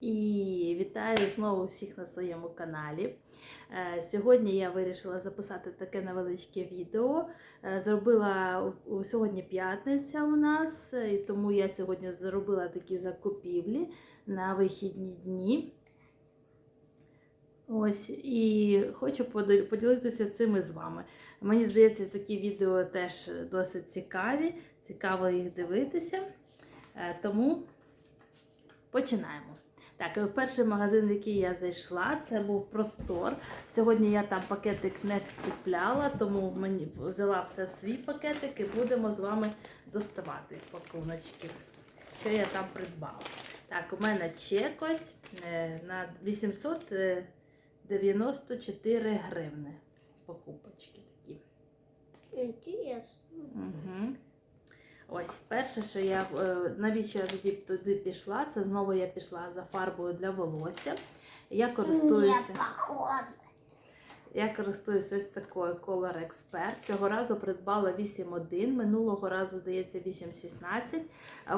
І вітаю знову всіх на своєму каналі. Е, Сьогодні я вирішила записати таке невеличке відео. Е, Зробила сьогодні п'ятниця у нас, е, і тому я сьогодні зробила такі закупівлі на вихідні дні. Ось і хочу поділитися цим із вами. Мені здається, такі відео теж досить цікаві, цікаво їх дивитися. Тому починаємо. Так, перший магазин, в який я зайшла, це був простор. Сьогодні я там пакетик не купляла, тому мені взяла все в свій пакетик і будемо з вами доставати пакуночки, що я там придбала. Так, у мене чек ось е, на 894 гривни. Покупочки такі. Интересно. Угу. Ось перше, що я е, навіщо я тоді туди пішла, це знову я пішла за фарбою для волосся. Я користуюся, я користуюсь ось такою Color Expert. Цього разу придбала 8.1, минулого разу, здається, 8.16.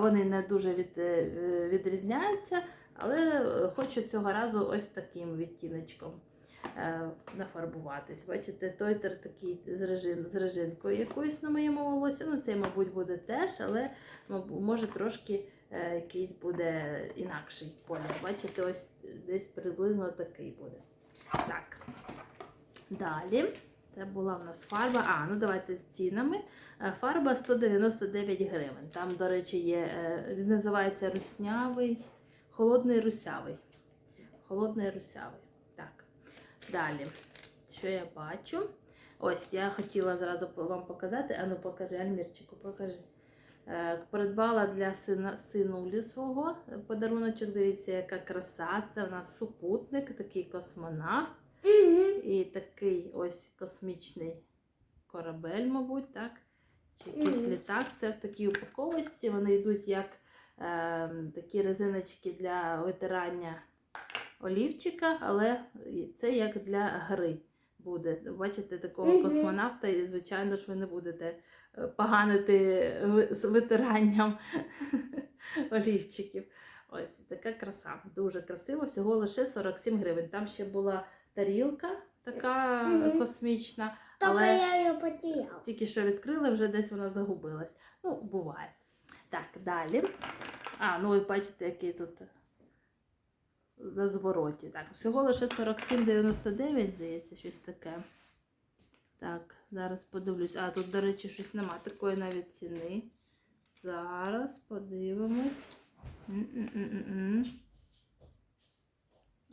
Вони не дуже від, е, відрізняються, але е, хочу цього разу ось таким відтіночком нафарбуватись. Бачите, той тер такий з, режин, з режинкою якоюсь на моєму волосі. Ну, цей, мабуть, буде теж, але може трошки е, якийсь буде інакший колір. Бачите, ось десь приблизно такий буде. Так. Далі. Це була в нас фарба. А, ну давайте з цінами. Е, Фарба 199 гривень. Там, до речі, є, е, він називається руснявий, холодний русявий. Холодний русявий. Далі, що я бачу? Ось, я хотіла зразу вам показати. Ану, покажи, Альмірчику, покажи. Е, Придбала для сина синулі свого подаруночок. Дивіться, яка краса. Це у нас супутник, такий космонавт. І такий ось космічний корабель, мабуть, так? Чи якийсь літак. Це в такій упаковості. Вони йдуть як е, такі резиночки для витирання олівчика, але це як для гри буде. Бачите, такого космонавта, і, звичайно ж, ви не будете е, поганити з витиранням олівчиків. Ось така краса. Дуже красиво, всього лише 47 гривень. Там ще була тарілка така космічна, але я ее потерял. тільки що відкрили, вже десь вона загубилась. Ну, буває. Так, далі. А, ну і бачите, який тут на звороті. Так, всього лише 47,99, здається, щось таке. Так, зараз подивлюсь. А, тут, до речі, щось нема такої навіть ціни. Зараз подивимось.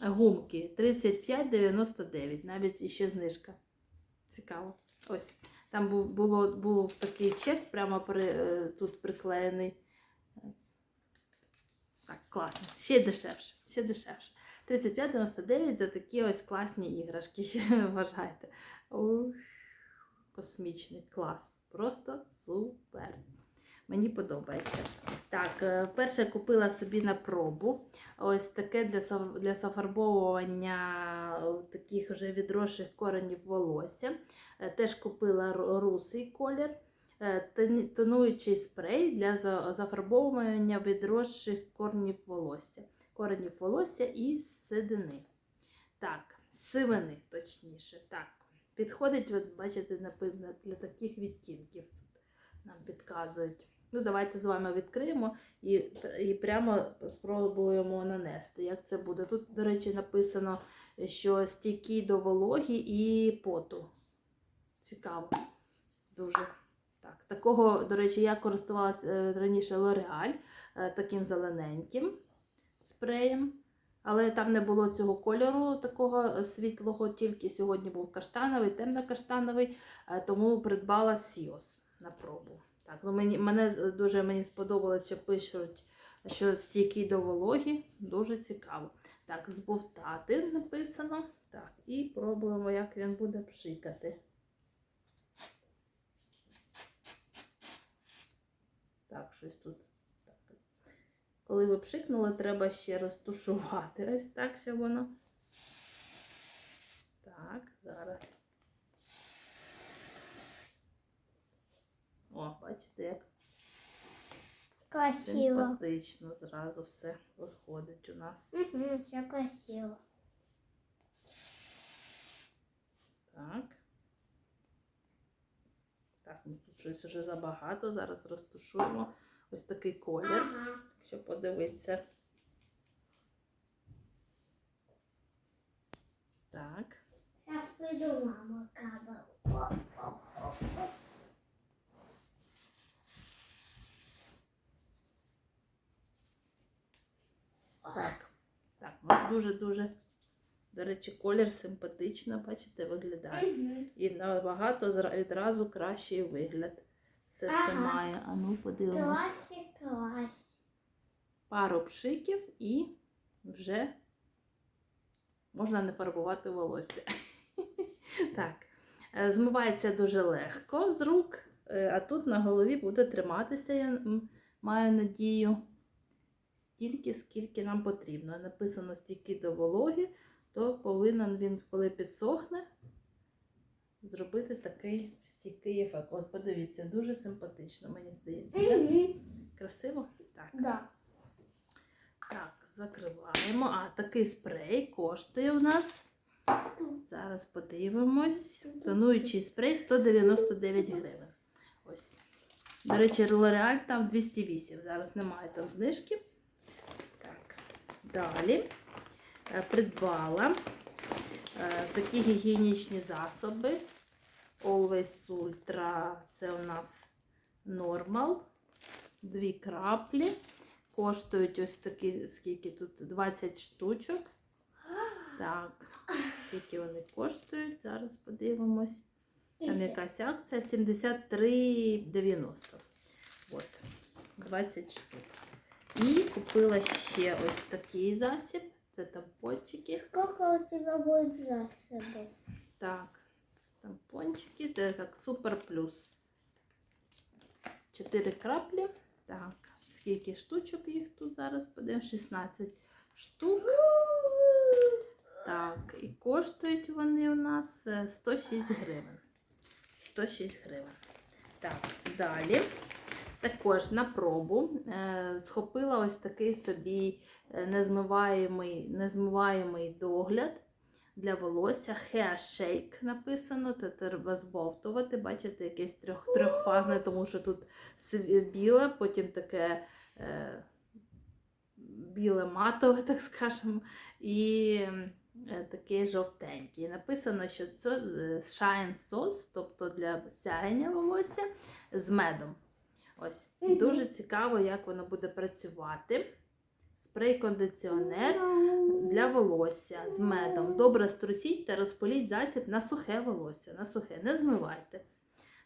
Гумки 35,99. Навіть іще знижка. Цікаво. Ось. Там був, було, був такий чек, прямо при, е, тут приклеєний. Так, класно. Ще дешевше. Ще дешевше. 35,99 за такі ось класні іграшки. Ще вважайте. Ух, Космічний клас. Просто супер. Мені подобається. Так, е, перше купила собі на пробу. Ось таке для, для зафарбовування е, таких вже відросших коренів волосся. Е, Теж купила русий колір. Е, Тонуючий спрей для зафарбовування відросших коренів волосся. Коренів волосся і седини. Так, сивини, точніше. Так. Підходить, от, бачите, написано для таких відтінків. Тут нам підказують. Ну, давайте з вами відкриємо і, і прямо спробуємо нанести. Як це буде? Тут, до речі, написано, що стійкий до вологі і поту. Цікаво. Дуже. Так, такого, до речі, я користувалася е, раніше е, таким зелененьким спреєм. Але там не було цього кольору такого е, світлого, тільки сьогодні був каштановий, темно-каштановий, е, тому придбала Сіос на пробу. Так, ну мені, мене дуже мені сподобалось, що пишуть, що стійкий до вологі. Дуже цікаво. Так, збовтати написано. Так, і пробуємо, як він буде пшикати. Так, щось тут. Так. Коли ви пшикнули, треба ще розтушувати. Ось так, щоб воно. Так, зараз. О, бачите, як Красиво. Симпатично зразу все виходить у нас. Угу, все красиво. Так. Так, ну тут щось вже забагато. Зараз розтушуємо ось такий колір, Ага. якщо подивитися. Так. Сейчас приду, мама, оп. Так. Так, дуже-дуже, до речі, колір симпатично, бачите, виглядає. І набагато відразу кращий вигляд. Все це має. А ну подивимось. Пару пшиків і вже можна не фарбувати волосся. Так. Е, Змивається дуже легко з рук, е, а тут на голові буде триматися, я маю надію, стільки, скільки нам потрібно. Написано стільки до вологи, то повинен він, коли підсохне, зробити такий стійкий ефект. От подивіться, дуже симпатично, мені здається. да? Мгм. Красиво? Так. Да. Так, закриваємо. А такий спрей коштує у нас. Зараз подивимось. Тонуючий спрей 199 гривень. Ось. До речі, L'Oreal там 208. Зараз немає там знижки. Так. Далі придбала е, такі гігієнічні засоби. Always Ultra. Це у нас Normal. Дві краплі. Коштують ось такі, скільки тут 20 штучок. Так, скільки вони коштують? Зараз подивимось. Там якась акція 73,90. От, 20 штук. І купила ще ось такий засіб. Це тампончики. Сколько у тебя будет засобов? Так, тампончики, це так супер плюс. 4 краплі. Так, скільки штучок їх тут зараз подивимось? 16 штук. Так, і коштують вони у нас е, 106 гривень. 106 гривень. Так, далі. Також на пробу е, схопила ось такий собі е, незмиваємий, незмиваємий догляд для волосся. Hair Shake написано. Це треба збовтувати. Бачите, якесь трьох, трьохфазне, тому що тут біле, потім таке е, біле матове, так скажемо, і е, такий жовтенький. Написано, що це Shine Sauce, тобто для сяєння волосся з медом. Ось. Дуже цікаво, як воно буде працювати. Спрей-кондиціонер для волосся з медом. Добре струсіть та розпиліть засіб на сухе волосся. На сухе, не змивайте.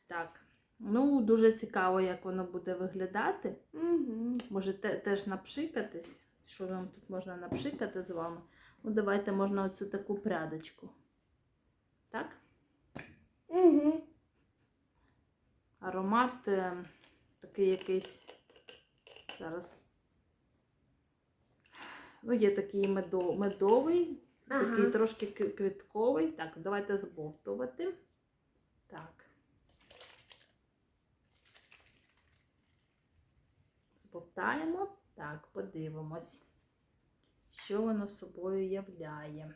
Так. Ну, дуже цікаво, як воно буде виглядати. Угу. Можете теж напшикатись. Що нам тут можна напшикати з вами? Ну, давайте можна оцю таку прядочку. Так? Угу. Аромат е, такий якийсь. Зараз. Ну, є такий медо, медовий, такий трошки квітковий. Так, давайте збовтувати. Так. Збовтаємо. Так, подивимось, що воно собою являє.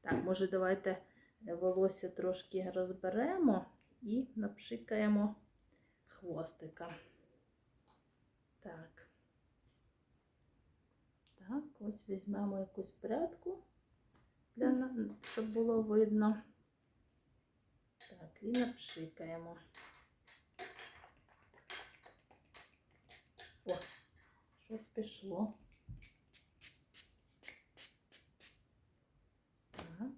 Так, може, давайте е, волосся трошки розберемо і напшикаємо хвостика. Так. Так, ось візьмемо якусь прядку, для, щоб було видно. Так, і напшикаємо. О, щось пішло. Так.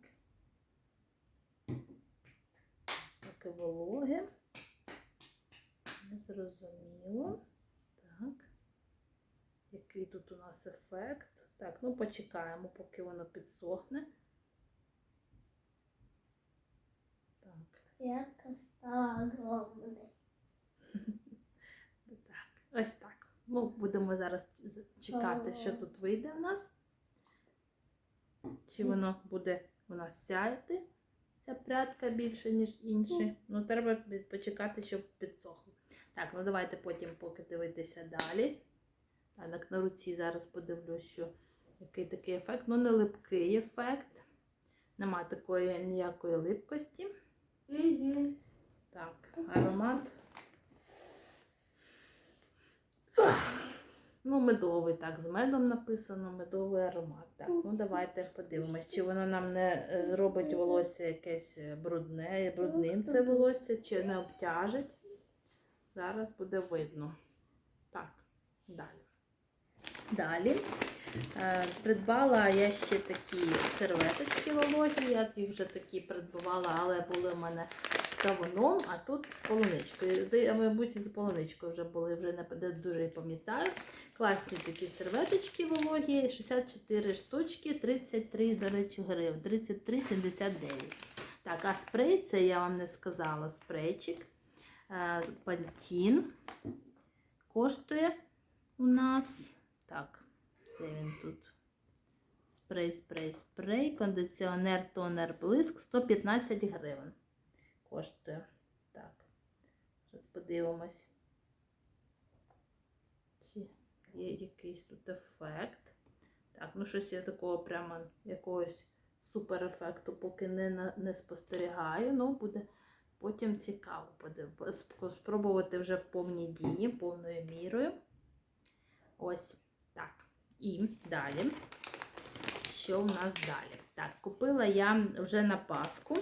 Таке вологе. Незрозуміло. Так. Який тут у нас ефект? Так, ну почекаємо, поки воно підсохне. Так, Прядка стала огромной. так. Ось так. Ну, будемо зараз чекати, що тут вийде у нас. Чи воно буде у нас сяяти, ця прядка більше, ніж інші. Ну, треба почекати, щоб підсохло. Так, ну давайте потім поки дивитися далі. Так на руці зараз подивлюсь, що який такий ефект. Ну, не липкий ефект. Нема такої ніякої липкості. Угу. Так, аромат. Ну, медовий, так, з медом написано, медовий аромат. Так, ну давайте подивимось, чи воно нам не е, робить волосся якесь е, брудне, брудним це волосся, чи не обтяжить. Зараз буде видно. Так, далі. Далі. Е, Придбала я ще такі серветочки вологі. Я їх вже такі придбавала, але були в мене з кавуном, а тут з полуничкою. А, Мабуть, з полуничкою вже були, вже не дуже пам'ятаю. Класні такі серветочки вологі, 64 штучки, 33, до речі, гривень, 33,79. Так, а спрей, це я вам не сказала, спрейчик. Е, Пантін коштує у нас. Так, де він тут? Спрей, спрей, спрей, кондиціонер, тонер, блиск 115 гривень. Коштує. Так. Зараз подивимось. Чи є якийсь тут ефект. Так, ну щось я такого прямо якогось супер ефекту поки не, не спостерігаю. Ну, буде потім цікаво сп- спробувати вже в повній дії, повною мірою. Ось. І далі. Що в нас далі? Так, купила я вже на Пасху.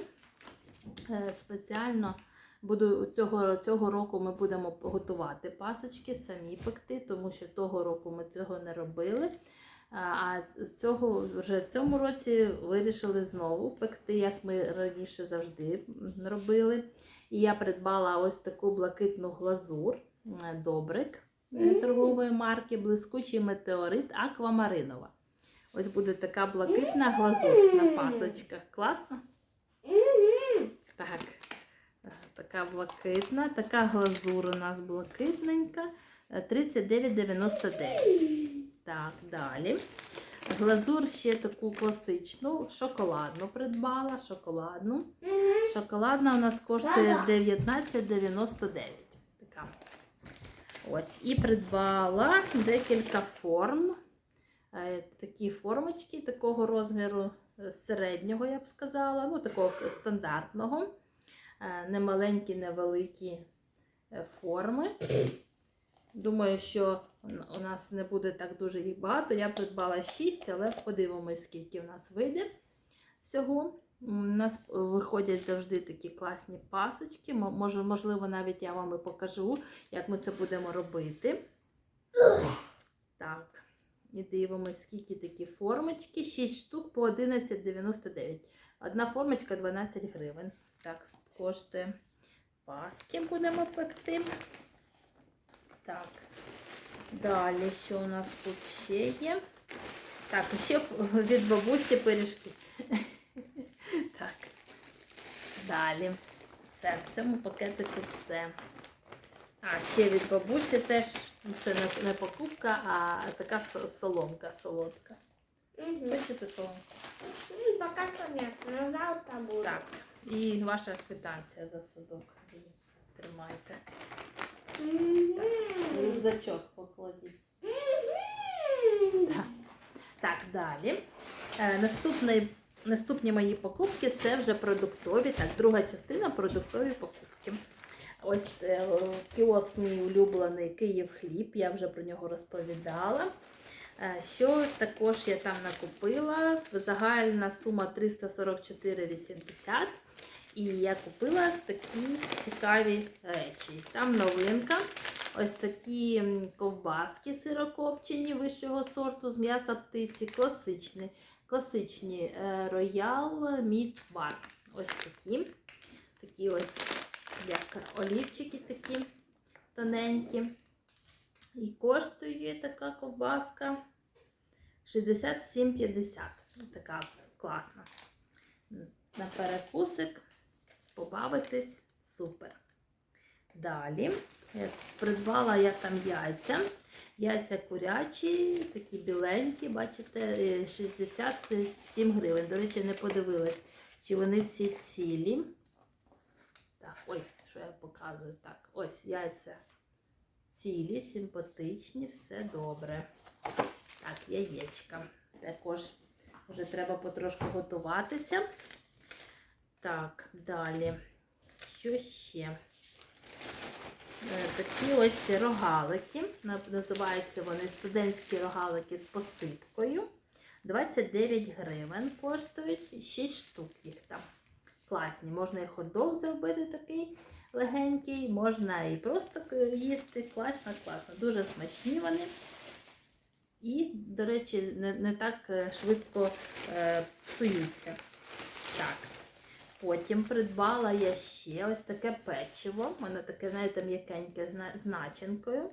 Е, Спеціально буду цього, цього року ми будемо готувати пасочки, самі пекти, тому що того року ми цього не робили. А, А цього вже в цьому році вирішили знову пекти, як ми раніше завжди робили. І я придбала ось таку блакитну глазур е, Добрик е, торгової марки Блискучий метеорит Аквамаринова. Ось буде така блакитна глазур на пасочках. Класно? Так. Е, Така блакитна, така глазур у нас блакитненька. е, 39,99. Так, далі. Глазур ще таку класичну, шоколадну придбала. Шоколадну. Шоколадна у нас коштує 19,99. Ось. І придбала декілька форм. Е, Такі формочки такого розміру е, середнього, я б сказала, ну такого стандартного. Е, Немаленькі, невеликі форми. Думаю, що у нас не буде так дуже їх багато. Я придбала 6, але подивимось, скільки в нас вийде всього. У нас виходять завжди такі класні пасочки. Може, можливо, навіть я вам і покажу, як ми це будемо робити. Так. І дивимось, скільки такі формочки. 6 штук по 11,99. Одна формочка 12 гривень. Так, коштує. Паски будемо пекти. Так. Далі, що у нас тут ще є? Так, ще від бабусі пиріжки. Далі. Все, в цьому пакетику все. А, ще від бабусі теж. ну, Це не, покупка, а така соломка солодка. Угу. Бачите соломку? Пока что нет, но завтра будет. Так. І ваша квитанція за садок. Тримайте. Мгм. Рюкзачок покладіть. Так. Так, далі. Е, наступний, наступні мої покупки це вже продуктові. Так, друга частина продуктові покупки. Ось е, кіоск мій улюблений Київ хліб, я вже про нього розповідала. Е, Що також я там накупила? Загальна сума 344,80. І я купила такі цікаві речі. Там новинка. Ось такі ковбаски сирокопчені вищого сорту з м'яса птиці, класичні, класичні е, Royal Meat Bar. Ось такі. Такі ось як олівчики такі тоненькі. І коштує така ковбаска 67,50. Така класна. На перекусик побавитись супер. Далі е, придбала я там яйця. Яйця курячі, такі біленькі, бачите, е, 67 гривень. До речі, не подивилась, чи вони всі цілі. Так, ой, що я показую? Так, ось яйця цілі, симпатичні, все добре. Так, яєчка. Також вже треба потрошку готуватися. Так, далі. Що ще? Е, Такі ось рогалики. Називаються вони студентські рогалики з посипкою. 29 гривень коштують, 6 штук їх там. Класні. Можна і хот-дог зробити такий легенький, можна і просто їсти. Класно, класно. Дуже смачні вони. І, до речі, не, не так е, швидко е, псуються. Так. Потім придбала я ще ось таке печиво. Воно таке, знаєте, м'якеньке з начинкою.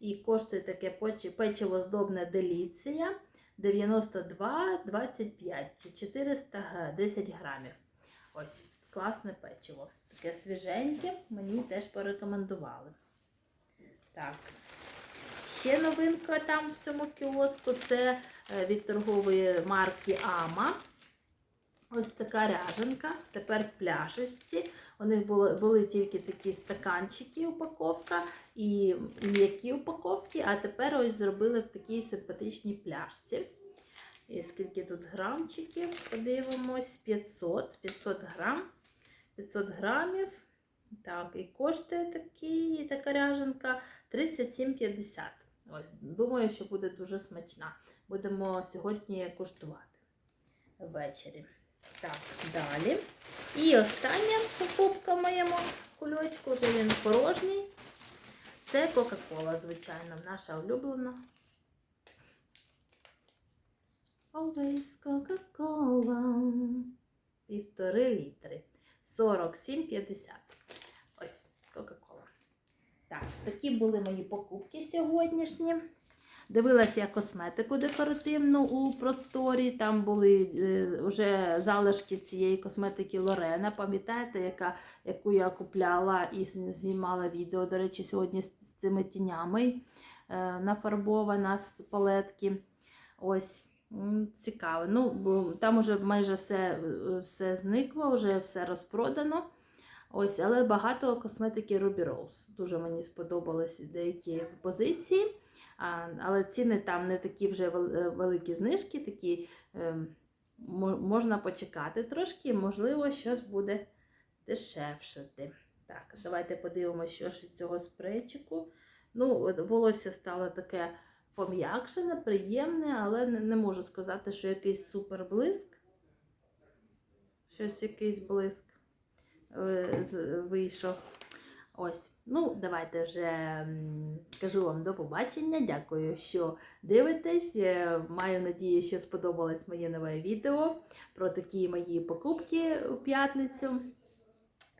І коштує таке печиво здобне деліція 92,25 чи 410 грамів. Ось класне печиво. Таке свіженьке, мені теж порекомендували. Так. Ще новинка там в цьому кіоску це е, від торгової марки Ама. Ось така ряженка. Тепер в пляшечці. У них були, були тільки такі стаканчики, упаковка і м'які упаковки, а тепер ось зробили в такій симпатичній пляшці. І скільки тут грамчиків? Подивимось, 500, 500 грам. 500 грамів. Так, і коштує такий, така ряженка 37,50. Ось, думаю, що буде дуже смачна. Будемо сьогодні куштувати ввечері. Так, далі. І остання покупка в моєму кульочку, вже він порожній. Це Кока-Кола, звичайно, наша улюблена. Always Coca-Cola. Півтори літри. 47,50. Ось Кока-Кола. Так, такі були мої покупки сьогоднішні. Дивилася я косметику декоративну у просторі. Там були е, вже залишки цієї косметики Лорена. Пам'ятаєте, яка, яку я купляла і знімала відео. До речі, сьогодні з, цими тінями е, нафарбована з палетки. Ось. Цікаво. Ну, там уже майже все, е, все зникло, вже все розпродано. Ось, але багато косметики Ruby Rose. Дуже мені сподобалися деякі позиції. Але ціни там не такі вже е, великі знижки, такі ем, можна почекати трошки, можливо, щось буде дешевшати. Так, давайте подивимося, що ж від цього спрейчику. Ну, волосся стало таке пом'якшене, приємне, але не, не можу сказати, що якийсь супер блиск. Щось якийсь блиск е, вийшов. Ось, ну, давайте вже кажу вам до побачення. Дякую, що дивитесь. Е, Маю надію, що сподобалось моє нове відео про такі мої покупки у п'ятницю.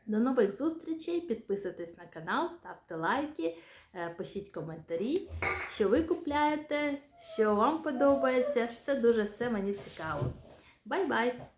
До нових зустрічей. Підписуйтесь на канал, ставте лайки, е, пишіть коментарі, що ви купляєте, що вам подобається. Це дуже все мені цікаво. Бай-бай!